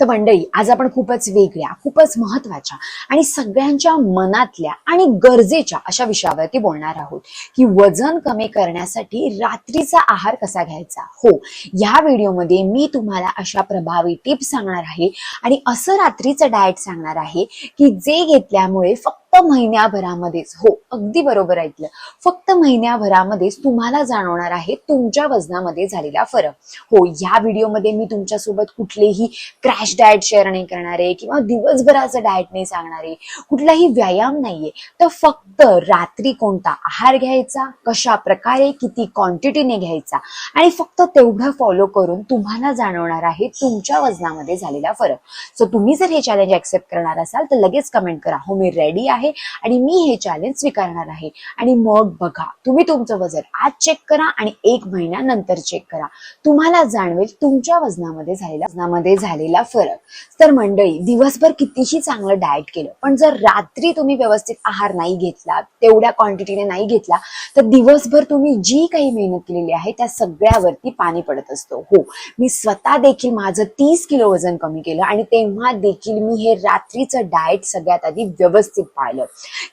तर मंडळी आज आपण खूपच वेगळ्या खूपच महत्त्वाच्या आणि सगळ्यांच्या मनातल्या आणि गरजेच्या अशा विषयावरती बोलणार आहोत. की वजन कमी करण्यासाठी रात्रीचा आहार कसा घ्यायचा? हो या व्हिडिओमध्ये मी तुम्हाला अशा प्रभावी टिप्स सांगणार आहे आणि असं रात्रीचं डाएट सांगणार आहे की जे घेतल्यामुळे फक्त महिन्याभरामध्येच. हो अगदी बरोबर ऐकलं. फक्त महिन्याभरामध्येच तुम्हाला जाणवणार आहे तुमच्या वजनामध्ये झालेला फरक. हो या व्हिडिओमध्ये मी तुमच्यासोबत कुठलेही क्रॅश डाएट शेअर नाही करणार आहे किंवा दिवसभराचं डाएट नाही सांगणार आहे. कुठलाही व्यायाम नाहीये. तर फक्त रात्री कोणता आहार घ्यायचा कशा प्रकारे किती क्वांटिटीने घ्यायचा आणि फक्त तेवढं फॉलो करून तुम्हाला जाणवणार आहे तुमच्या वजनामध्ये झालेला फरक. सो तुम्ही जर हे चॅलेंज ऍक्सेप्ट करणार असाल तर लगेच कमेंट करा. हो मी रेडी आहे. आणि मी हे चॅलेंज स्वीकारणार आहे. आणि मग बघा तुम्ही तुमचं वजन आज चेक करा आणि एक महिन्यानंतर चेक करा. तुम्हाला जाणवेल तुमच्या वजनामध्ये झालेला वजनामध्ये झालेला फरक. तर मंडळी दिवसभर कितीही चांगलं डाएट केलं पण जर रात्री तुम्ही व्यवस्थित आहार नाही घेतला तेवढ्या क्वांटिटीने नाही घेतला तर दिवसभर तुम्ही जी काही मेहनत केलेली आहे त्या सगळ्यावरती पाणी पडत असतो. हो मी स्वतः देखील माझं तीस किलो वजन कमी केलं आणि तेव्हा देखील मी हे रात्रीचं डाएट सगळ्यात आधी व्यवस्थित पाळलं.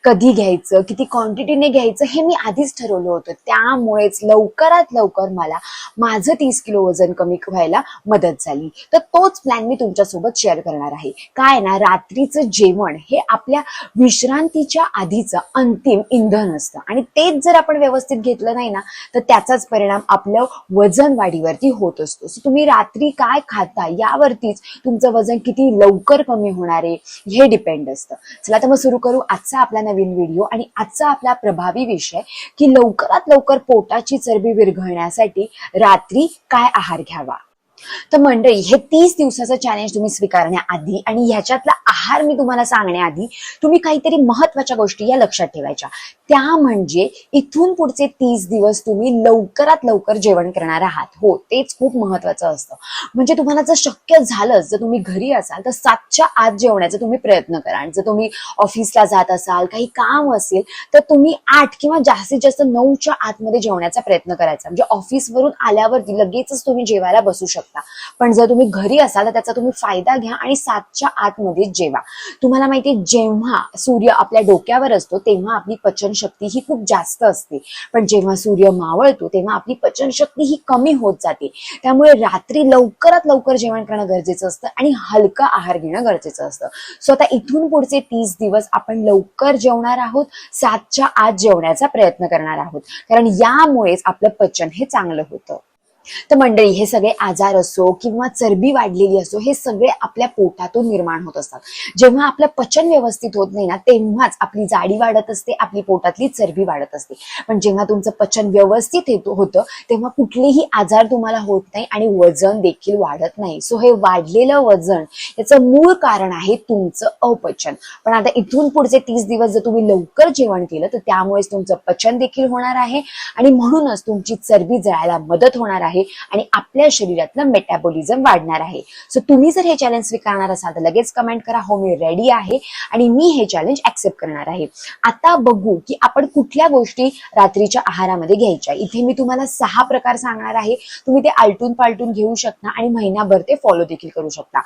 कधी घ्यायचं किती क्वांटिटीने घ्यायचं हे मी आधीच ठरवलं होतं. त्यामुळेच लवकरात लवकर मला माझं तीस किलो वजन कमी व्हायला मदत झाली. तर तोच प्लॅन मी तुमच्यासोबत शेअर करणार आहे. काय ना रात्रीचं जेवण हे आपल्या विश्रांतीच्या आधीचं अंतिम इंधन असतं. आणि तेच जर आपण व्यवस्थित घेतलं नाही ना तर त्याचाच परिणाम आपलं वजन वाढीवरती होत असतो. सो तुम्ही रात्री काय खाता यावरतीच तुमचं वजन किती लवकर कमी होणार आहे हे डिपेंड असतं. चला तर मग सुरू करू. आजचा आपला नवीन व्हिडिओ आणि आजचा आपला प्रभावी विषय की लवकरात लवकर पोटाची चरबी विरघळण्यासाठी रात्री काय आहार घ्यावा? तर मंडळी हे तीस दिवसाचं चॅलेंज तुम्ही स्वीकारण्याआधी आणि ह्याच्यातला आहार मी तुम्हाला सांगण्याआधी तुम्ही काहीतरी महत्त्वाच्या गोष्टी या लक्षात ठेवायच्या. त्या म्हणजे इथून पुढचे तीस दिवस तुम्ही लवकरात लवकर जेवण करणार आहात. हो तेच खूप महत्वाचं असतं. म्हणजे तुम्हाला जर शक्य झालंच जर तुम्ही घरी असाल तर सातच्या आत जेवण्याचा तुम्ही प्रयत्न करा. आणि जर तुम्ही ऑफिसला जात असाल काही काम असेल तर तुम्ही आठ किंवा जास्तीत जास्त नऊच्या आतमध्ये जेवण्याचा प्रयत्न करायचा. म्हणजे ऑफिसवरून आल्यावरती लगेचच तुम्ही जेवायला बसू शकता. पण जर तुम्ही घरी असाल तर त्याचा तुम्ही फायदा घ्या आणि सातच्या आतमध्ये जेवा. तुम्हाला माहिती जेव्हा सूर्य आपल्या डोक्यावर असतो तेव्हा आपली पचनशक्ती ही खूप जास्त असते. पण जेव्हा सूर्य मावळतो तेव्हा आपली पचनशक्ती ही कमी होत जाते. त्यामुळे रात्री लवकरात लवकर जेवण करणं गरजेचं असतं आणि हलका आहार घेणं गरजेचं असतं. सो आता इथून पुढचे तीस दिवस आपण लवकर जेवणार आहोत सातच्या आत जेवण्याचा प्रयत्न करणार आहोत. कारण यामुळेच आपलं पचन हे चांगलं होतं. तर मंडळी हे सगळे आजार असो किंवा चरबी वाढलेली असो हे सगळे आपल्या पोटातून निर्माण होत असतात. जेव्हा आपलं पचन व्यवस्थित होत नाही ना तेव्हाच आपली जाडी वाढत असते आपली पोटातली चरबी वाढत असते. पण जेव्हा तुमचं पचन व्यवस्थित होतं तेव्हा कुठलेही आजार तुम्हाला होत नाही आणि वजन देखील वाढत नाही. सो हे वाढलेलं वजन याचं मूळ कारण आहे तुमचं अपचन. पण आता इथून पुढचे तीस दिवस जर तुम्ही लवकर जेवण केलं तर त्यामुळेच तुमचं पचन देखील होणार आहे आणि म्हणूनच तुमची चरबी जळायला मदत होणार आहे. आणि आपल्या शरीरातलं मेटाबॉलिझम वाढणार आहे. सो तुम्ही जर हे चॅलेंज स्वीकारणार असाल तर लगेच कमेंट करा हो मी रेडी आहे आणि मी हे चॅलेंज ऍक्सेप्ट करणार आहे. आता बघू की आपण कुठल्या गोष्टी रात्रीच्या आहारामध्ये घ्यायच्या. इथे मी तुम्हाला सहा प्रकार सांगणार आहे. तुम्ही ते आलटून पालटून घेऊ शकता आणि महिनाभर ते फॉलो देखील करू शकता.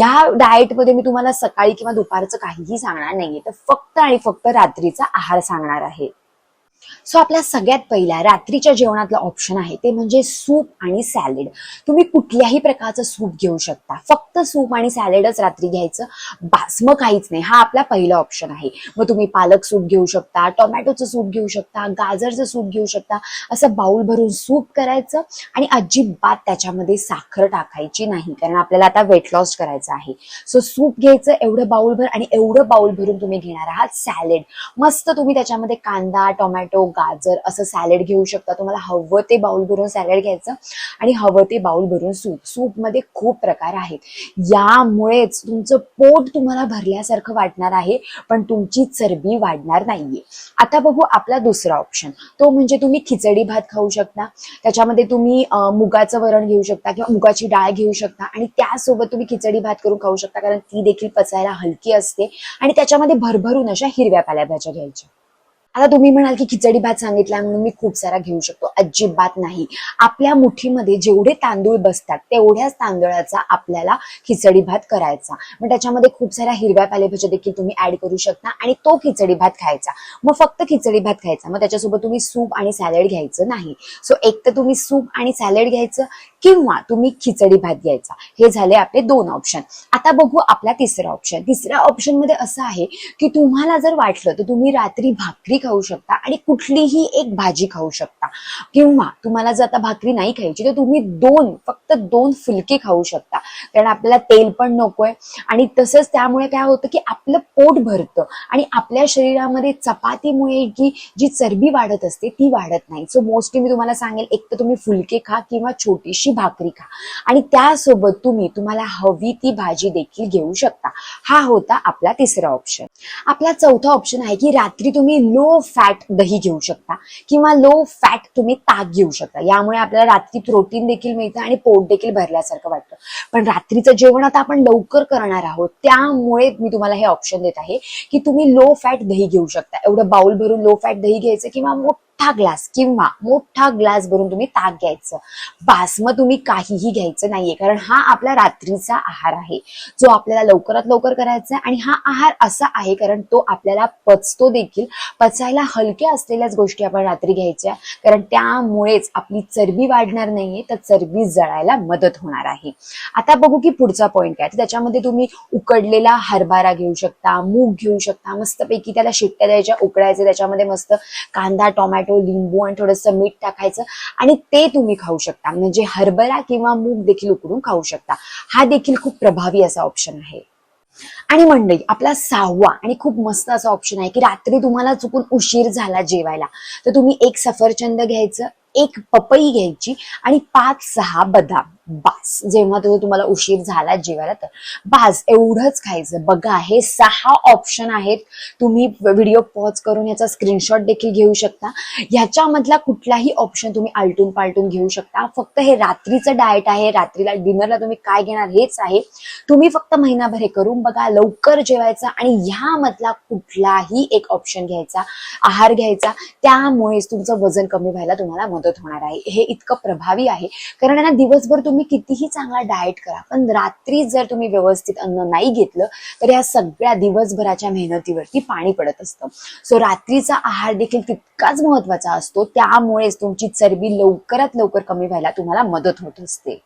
या डाएटमध्ये मी तुम्हाला सकाळी किंवा दुपारचं काहीही सांगणार नाहीये. तर फक्त आणि फक्त रात्रीचा आहार सांगणार आहे. सो आपल्या सगळ्यात पहिला रात्रीच्या जेवणातलं ऑप्शन आहे ते म्हणजे सूप आणि सॅलेड तुम्ही कुठल्याही प्रकारचं सूप घेऊ शकता. फक्त सूप आणि सॅलेडच रात्री घ्यायचं. बास मग काहीच नाही. हा आपला पहिला ऑप्शन आहे. मग तुम्ही पालक सूप घेऊ शकता टोमॅटोचं सूप घेऊ शकता गाजरचं सूप घेऊ शकता. असं बाउल भरून सूप करायचं आणि अजिबात त्याच्यामध्ये साखर टाकायची नाही कारण आपल्याला आता वेट लॉस करायचं आहे. सो सूप घ्यायचं एवढं बाउल भर आणि एवढं बाउल भरून तुम्ही घेणार आहात सॅलेड मस्त तुम्ही त्याच्यामध्ये कांदा टोमॅटो टोमॅटो गाजर असं सॅलेड घेऊ शकता. तुम्हाला हवं ते बाउल भरून सॅलेड घ्यायचं आणि हवं ते बाउल भरून सूप सूपमध्ये खूप प्रकार आहेत. यामुळेच तुमचं पोट तुम्हाला भरल्यासारखं वाटणार आहे पण तुमची चरबी वाढणार नाहीये. आता बघू आपला दुसरा ऑप्शन तो म्हणजे तुम्ही खिचडी भात खाऊ शकता. त्याच्यामध्ये तुम्ही मुगाचं वरण घेऊ शकता किंवा मुगाची डाळ घेऊ शकता आणि त्यासोबत तुम्ही खिचडी भात करून खाऊ शकता कारण ती देखील पचायला हलकी असते आणि त्याच्यामध्ये भरभरून अशा हिरव्या पाल्याभाज्या घ्यायच्या. आता तुम्ही म्हणाल की खिचडी भात सांगितला म्हणून मी खूप सारा घेऊ शकतो. अजिबात नाही. आपल्या मुठीमध्ये जेवढे तांदूळ बसतात तेवढ्याच तांदळाचा आपल्याला खिचडी भात करायचा. मग त्याच्यामध्ये खूप साऱ्या हिरव्या पालेभाज्या देखील तुम्ही ऍड करू शकता आणि तो खिचडी भात खायचा. मग फक्त खिचडी भात खायचा. मग त्याच्यासोबत तुम्ही सूप आणि सॅलड घ्यायचं नाही. सो एक तर तुम्ही सूप आणि सॅलड घ्यायचं किंवा तुम्ही खिचडी भात घ्यायचा. हे झाले आपले दोन ऑप्शन आता बघू आपला तिसरा ऑप्शन तिसऱ्या ऑप्शनमध्ये असं आहे की तुम्हाला जर वाटलं तर तुम्ही रात्री भाकरी खाऊ शकता आणि कुठलीही एक भाजी खाऊ शकता. किंवा तुम्हाला जर आता भाकरी नाही खायची तर तुम्ही दोन फक्त दोन फुलके खाऊ शकता. कारण आपल्याला तेल पण नकोय. आणि तसंच त्यामुळे काय होतं की आपलं पोट भरतं आणि आपल्या शरीरामध्ये चपातीमुळे की जी चरबी वाढत असते ती वाढत नाही. सो मोस्टली मी तुम्हाला सांगेल एक तर तुम्ही फुलके खा किंवा छोटीशी भाकरी खा. आणि त्यासोबत तुम्ही तुम्हाला हवी ती भाजी देखील घेऊ शकता. हा होता आपला तिसरा ऑप्शन आपला चौथा ऑप्शन आहे की रात्री तुम्ही लो फॅट दही घेऊ शकता किंवा लो फॅट तुम्ही ताक घेऊ शकता. यामुळे आपल्याला रात्री प्रोटीन देखील मिळतं आणि पोट देखील भरल्यासारखं वाटतं. पण रात्रीचं जेवण आता आपण लवकर करणार आहोत. त्यामुळे मी तुम्हाला हे ऑप्शन देत आहे की तुम्ही लो फॅट दही घेऊ शकता. एवढं बाउल भरून लो फॅट दही घ्यायचं किंवा मोठा ग्लास किंवा मोठा ग्लास भरून तुम्ही ताक घ्यायचं. बास मग तुम्ही काहीही घ्यायचं नाहीये कारण हा आपला रात्रीचा आहार आहे. जो आपल्याला लवकरात लवकर करायचा आहे आणि हा आहार असा आहे कारण तो आपल्याला पचतो देखील. पचायला हलक्या असलेल्याच गोष्टी आपण रात्री घ्यायच्या कारण त्यामुळेच आपली चरबी वाढणार नाहीये तर चरबी जळायला मदत होणार आहे. आता बघू की पुढचा पॉईंट काय त्याच्यामध्ये तुम्ही उकडलेला हरभरा घेऊ शकता मूग घेऊ शकता मस्तपैकी त्याला शिट्ट्या द्यायच्या उकडायचं त्याच्यामध्ये मस्त कांदा टोमॅटो लिंबू आणि थोडंसं मीठ टाकायचं आणि ते तुम्ही खाऊ शकता. म्हणजे हरभरा किंवा मूग देखील उकडून खाऊ शकता. हा देखील खूप प्रभावी असा ऑप्शन आहे. आणि मंडळी आपला सहावा आणि खूप मस्त असा ऑप्शन आहे की रात्री तुम्हाला चुकून उशीर झाला जेवायला. तर तुम्ही एक सफरचंद घ्यायचं एक पपई घ्यायची आणि पाच सहा बदाम. बास. जेव्हा तो तुम्हाला उशीर झाला जेवायला तर बास. एवढंच खायचं. बघा हे सहा ऑप्शन आहेत. तुम्ही व्हिडिओ पॉज करून याचा स्क्रीनशॉट देखील घेऊ शकता. ह्याच्यामधला कुठलाही ऑप्शन तुम्ही आलटून पालटून घेऊ शकता. फक्त हे रात्रीचं डाएट आहे. रात्रीला डिनरला तुम्ही काय घेणार हेच आहे. तुम्ही फक्त महिनाभर हे करून बघा लवकर जेवायचं आणि ह्यामधला कुठलाही एक ऑप्शन घ्यायचा आहार घ्यायचा. त्यामुळेच तुमचं वजन कमी व्हायला तुम्हाला मदत होणार आहे. हे इतकं प्रभावी आहे. कारण ना दिवसभर तुम्ही कितीही चांगला डाएट करा पण रात्री जर तुम्ही व्यवस्थित अन्न नाही घेतलं तर या सगळ्या दिवसभराच्या मेहनतीवरती पाणी पडत असतं. सो रात्रीचा आहार देखील तितकाच महत्त्वाचा असतो. त्यामुळेच तुमची चरबी लवकरात लवकर कमी व्हायला तुम्हाला मदत होत असते.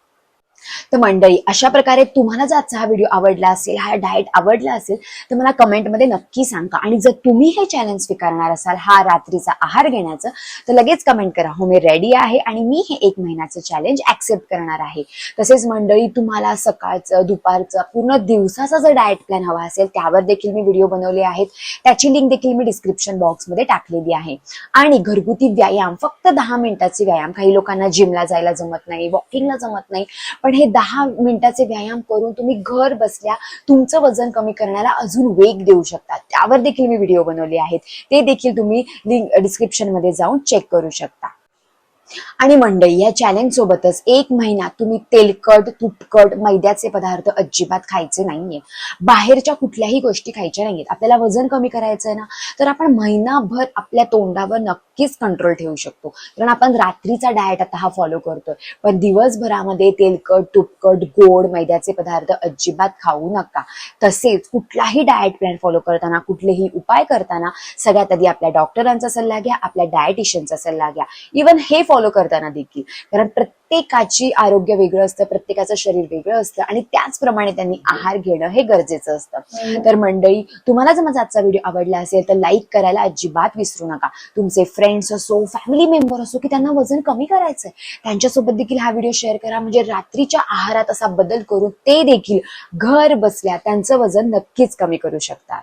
तर मंडळी अशा प्रकारे तुम्हाला जर आजचा हा व्हिडिओ आवडला असेल हा डाएट आवडला असेल तर मला कमेंटमध्ये नक्की सांगा. आणि जर तुम्ही हे चॅलेंज स्वीकारणार असाल हा रात्रीचा आहार घेण्याचं तर लगेच कमेंट करा. हो मी रेडी आहे आणि मी हे एक महिन्याचं चॅलेंज ऍक्सेप्ट करणार आहे. तसेच मंडळी तुम्हाला सकाळचं दुपारचं पूर्ण दिवसाचा जर डाएट प्लॅन हवा असेल त्यावर देखील मी व्हिडिओ बनवले आहेत. त्याची लिंक देखील मी डिस्क्रिप्शन बॉक्समध्ये टाकलेली आहे. आणि घरगुती व्यायाम फक्त दहा मिनिटाचे व्यायाम. काही लोकांना जिमला जायला जमत नाही वॉकिंगला जमत नाही पण हे दहा मिनिटाचे व्यायाम करून तुम्ही घर बसल्या तुमचं वजन कमी करण्याला अजून वेग देऊ शकता. त्यावर देखील मी व्हिडिओ बनवले आहेत. ते देखील तुम्ही लिंक डिस्क्रिप्शनमध्ये जाऊन चेक करू शकता. आणि मंडळी या चॅलेंज सोबतच एक महिना तुम्ही तेलकट तुपकट मैद्याचे पदार्थ अजिबात खायचे नाहीये. बाहेरच्या कुठल्याही गोष्टी खायच्या नाहीयेत. आपल्याला वजन कमी करायचं आहे ना तर आपण महिनाभर आपल्या तोंडावर नक्कीच कंट्रोल ठेवू शकतो. कारण आपण रात्रीचा डाएट आता हा फॉलो करतोय. पण दिवसभरामध्ये तेलकट तुपकट गोड मैद्याचे पदार्थ अजिबात खाऊ नका. तसेच कुठलाही डाएट प्लॅन फॉलो करताना कुठलेही उपाय करताना सगळ्यात आधी आपल्या डॉक्टरांचा सल्ला घ्या आपल्या डायटिशियनचा सल्ला घ्या. इवन हे फॉलो करताना देखील. कारण प्रत्येकाची आरोग्य वेगळं असतं प्रत्येकाचं शरीर वेगळं असतं आणि त्याचप्रमाणे त्यांनी आहार घेणं हे गरजेचं असतं. तर मंडळी तुम्हाला जर माझा आजचा व्हिडिओ आवडला असेल तर लाईक करायला अजिबात विसरू नका. तुमचे फ्रेंड्स असो फॅमिली मेंबर असो की त्यांना वजन कमी करायचंय. त्यांच्यासोबत देखील हा व्हिडिओ शेअर करा. म्हणजे रात्रीच्या आहारात असा बदल करून ते देखील घर बसल्या त्यांचं वजन नक्कीच कमी करू शकतात.